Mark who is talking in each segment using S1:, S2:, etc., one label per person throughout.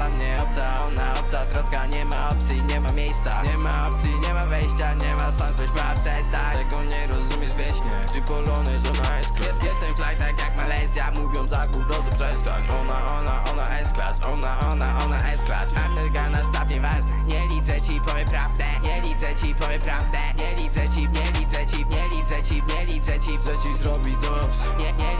S1: Dla mnie obca, ona obca, troska nie ma opcji, nie ma miejsca. Nie ma opcji, nie ma wejścia, nie ma sens, weź ma przestać. Tego nie rozumiesz wieśnie, wypolony, żona jest Jestem fly tak jak Malezja, mówią za drodzy przestań. Ona, ona, ona S-Class, ona, ona, ona S-Class. Ameryka na stopnie ważne, nie liczę ci, powiem prawdę. Nie liczę ci, powiem prawdę, nie liczę ci, nie liczę ci, nie liczę ci, nie liczę ci. Chcę ci zrobić dobrze. Nie, nie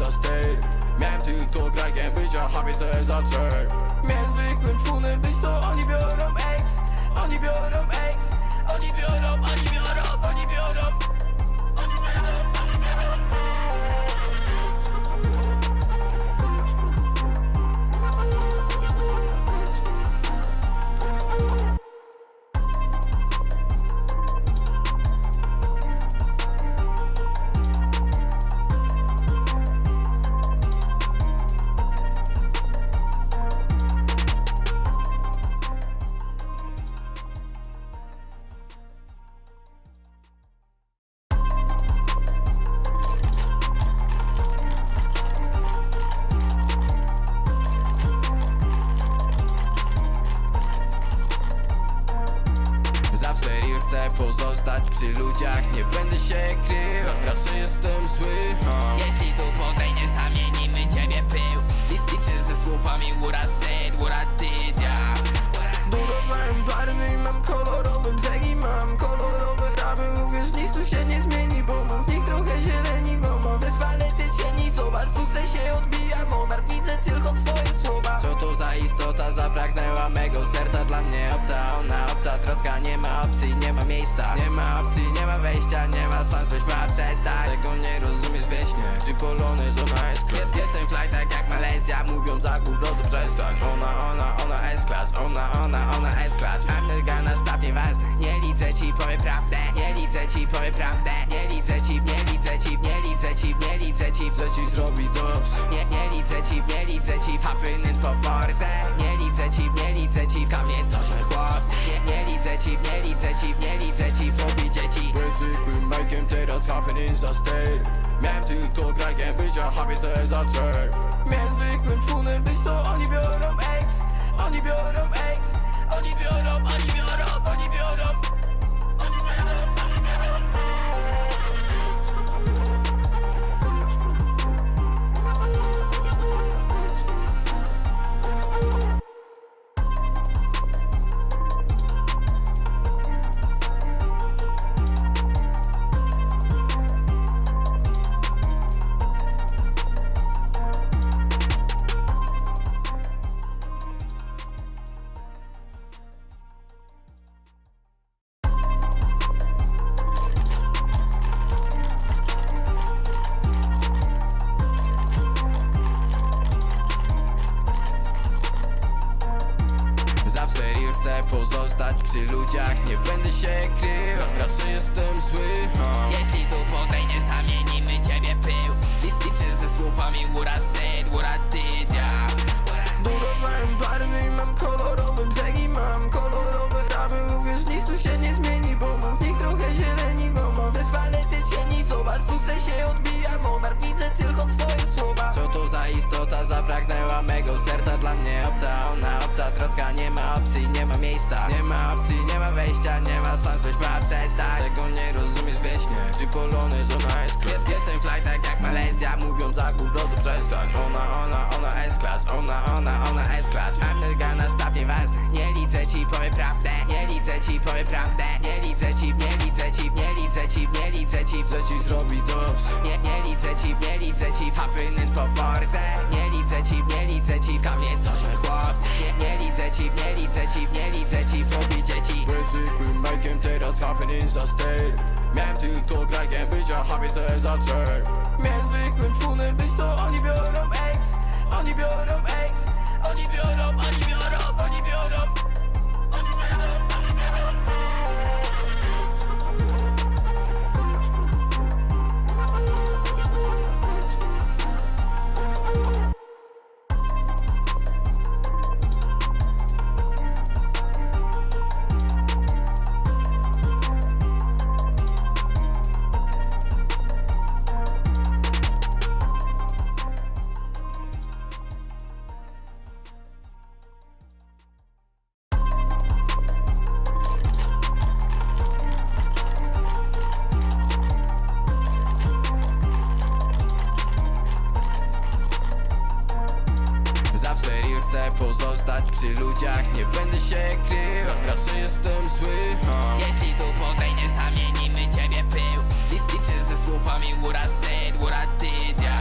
S1: happening za stay Miałem tylko grajkiem bycia, happy se za trzech Miałem zwykłym człunem być, to oni biorą ex Oni biorą ex Oni biorą, oni biorą, ludziach Nie będę się krywał, zawsze jestem zły.
S2: Jeśli
S1: wieśnie, wypolony, żona jest Jestem fly tak jak Malezja, mówią za drodzy przestań. Ona, ona, ona S-Class, ona, ona, ona S-Class. Ameryka na stopnie ważne, nie liczę ci, powiem prawdę. Nie liczę ci, powiem prawdę, nie liczę ci, nie liczę ci, nie liczę ci, nie liczę ci. Chcę ci zrobić dobrze. Nie, nie liczę ci, nie liczę ci, happening po Forze Nie liczę ci, nie liczę ci, w kamie coś my chłopcy Nie, nie liczę ci, nie liczę ci, nie liczę zwykłym majkiem, teraz happening za stay Miałem tylko grajkiem bycia, happy se za trzech Miałem zwykłym człunem chcę pozostać przy ludziach. Nie będę się krywał, zawsze jestem zły ha.
S2: Jeśli tu podejdziesz, zamienimy ciebie w pył. Li- Liczę ze słowami what I said, what I did, yeah
S1: Budowałem barwy i mam kolorowe brzegi Mam kolorowe raby, uwierz, nic tu się nie zmieni Bo mam w nich trochę zieleni, bo mam też palety cieni. Zobacz, w się odbija monar, widzę tylko twoje słowa. Co to za istota, zapragnęła mego serca Dla mnie obca, ona obca, troska nie ma opcji, nie miejsca. Nie ma opcji, nie ma wejścia, nie ma sens, weź ma przestać. Tego nie rozumiesz wieśnie, wypolony, żona jest klep Jestem fly tak jak Malezja, mówią za drodzy przestań. Ona, ona, ona S-Class, ona, ona, ona S-Class. Ameryka na stopnie ważne, nie liczę ci, powiem prawdę. Nie liczę ci, powiem prawdę, nie liczę ci, nie liczę ci, nie liczę ci, nie liczę ci. Chcę ci zrobić dobrze. Nie, nie liczę ci, nie liczę ci, po Forze Nie liczę ci, nie liczę ci, w kamie coś my chłopcy Nie, nie liczę ci, nie liczę ci, nie liczę ci, zrobić dzieci. Byłem zwykłym bajkiem, teraz happening za stay Miałem tylko grajkiem bycia, happy sobie za trzech. Miałem zwykłym człunem być to oni biorą ex Oni biorą ex się krył, zawsze jestem zły ha.
S2: Jeśli tu podejdziesz, zamienimy ciebie w pył. Li- Liczysz ze słowami ura set, ura tydzia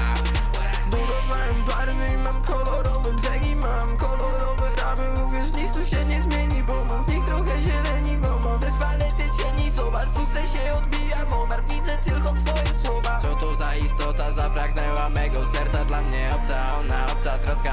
S1: Budowałem barwy i mam kolorowe brzegi Mam kolorowe ramy, uwierz nic tu się nie zmieni Bo mam w nich trochę zieleni, bo mam też palety cieni. Zobacz, puste się odbija monar, widzę tylko twoje słowa. Co to za istota, zapragnęła mego serca Dla mnie obca, ona obca, troska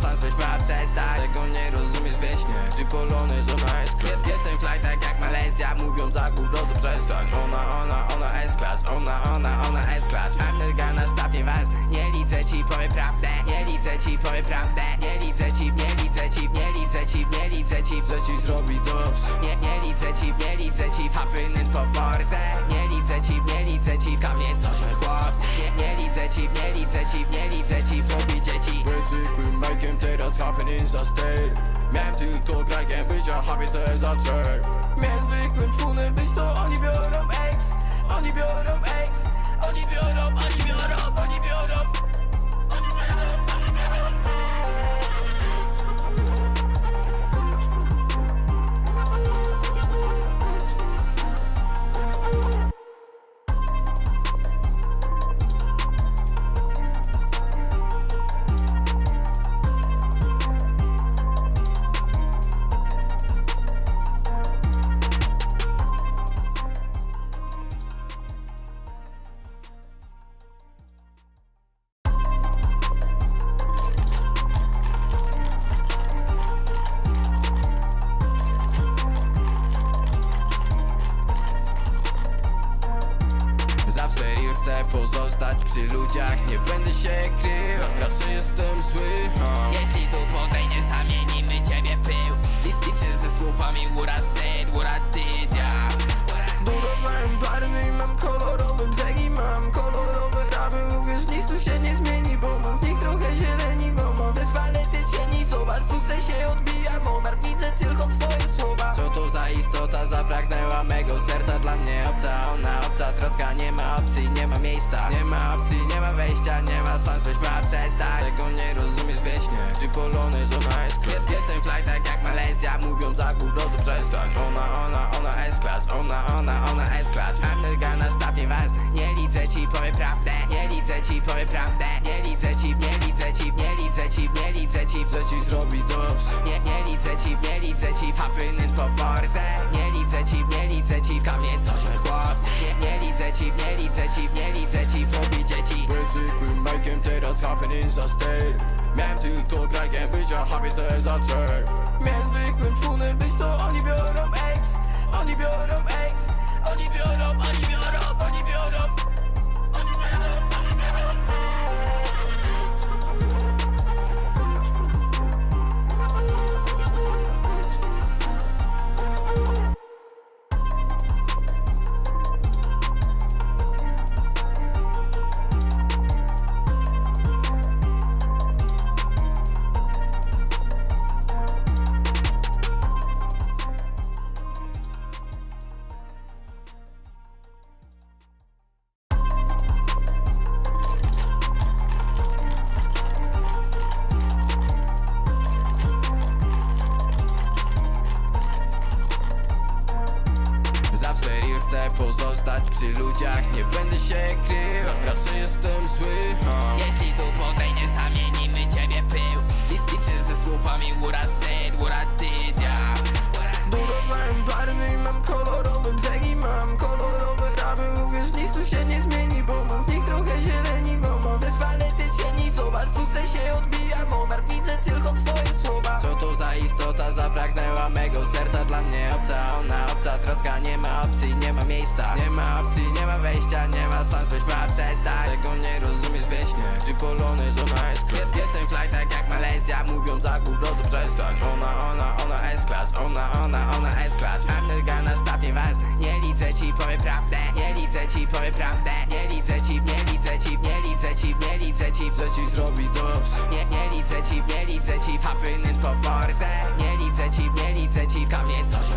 S1: wejścia, nie ma przestać. Tego nie rozumiesz wieśnie, ty polony, ona jest klep Jestem fly tak jak Malezja, mówią za rodu przestań. Ona, ona, ona S-Class, ona, ona, ona S-Class Mam ten gana staw nieważny, nie liczę ci, powiem prawdę. Nie liczę ci, powiem prawdę. Nie liczę ci, nie liczę ci, nie liczę ci, nie liczę ci. Chcę ci zrobić dobrze Nie, nie liczę ci, nie liczę ci. Happening po force Nie Mike'iem, teraz happening za stay Miałem tylko grajkiem bycia, happy se za trzech Miałem zwykłym człunem być to oni biorą troska nie ma opcji, nie ma miejsca. Nie ma opcji, nie ma wejścia, nie ma szans, byś ma przestać. Tego nie rozumiesz wieśnie, ty polony, jest klep Jestem fly tak jak Malezja, mówią za rodu przestań. Ona, ona, ona S-Class, ona, ona, ona S-Class. Mam ten gana staw nieważny, nie liczę ci, powiem prawdę. Nie liczę ci, powiem prawdę. Nie liczę ci, teraz happening za stay Miałem tylko grajkiem bycia, happy se za trzech Miałem zwykłym człunem być to oni biorą ex Oni biorą ex Oni chcę pozostać przy ludziach. Nie będę się krył, zawsze jestem zły. Ha.
S2: Jeśli tu podejdziesz, zamienimy ciebie w pył. I ty ze słowami ura sed, ura tydia
S1: Budowałem barwy i mam kolorowe brzegi Mam
S2: kolorowe raby, uwierz nic tu się
S1: nie zmieni. Miejsca. Nie ma opcji, nie ma wejścia Nie ma sens być ma przestać. Tego nie rozumiesz wieśnie Ty polony, żona jest Jestem fly tak jak Malezja Mówią za prostu przestań. Ona, ona, ona S-class Ona, ona, ona S-class Mam tylko nastaw nieważne Nie liczę ci, powiem prawdę. Nie liczę ci, powiem prawdę. Nie liczę ci, nie liczę ci Nie liczę ci, nie liczę ci. Chcę ci zrobić dobrze. Nie, nie liczę ci, nie liczę ci. Happening po force Nie liczę ci, nie liczę ci. Ka mnie coś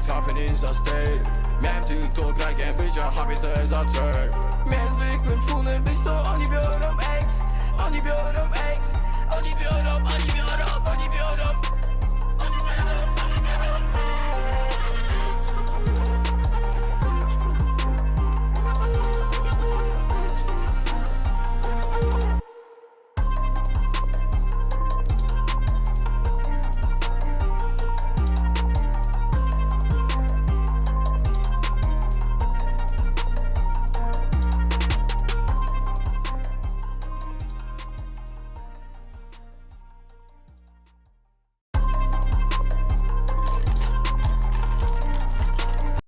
S1: Mike'iem, teraz happening za state Miałem tylko grajkiem bycia,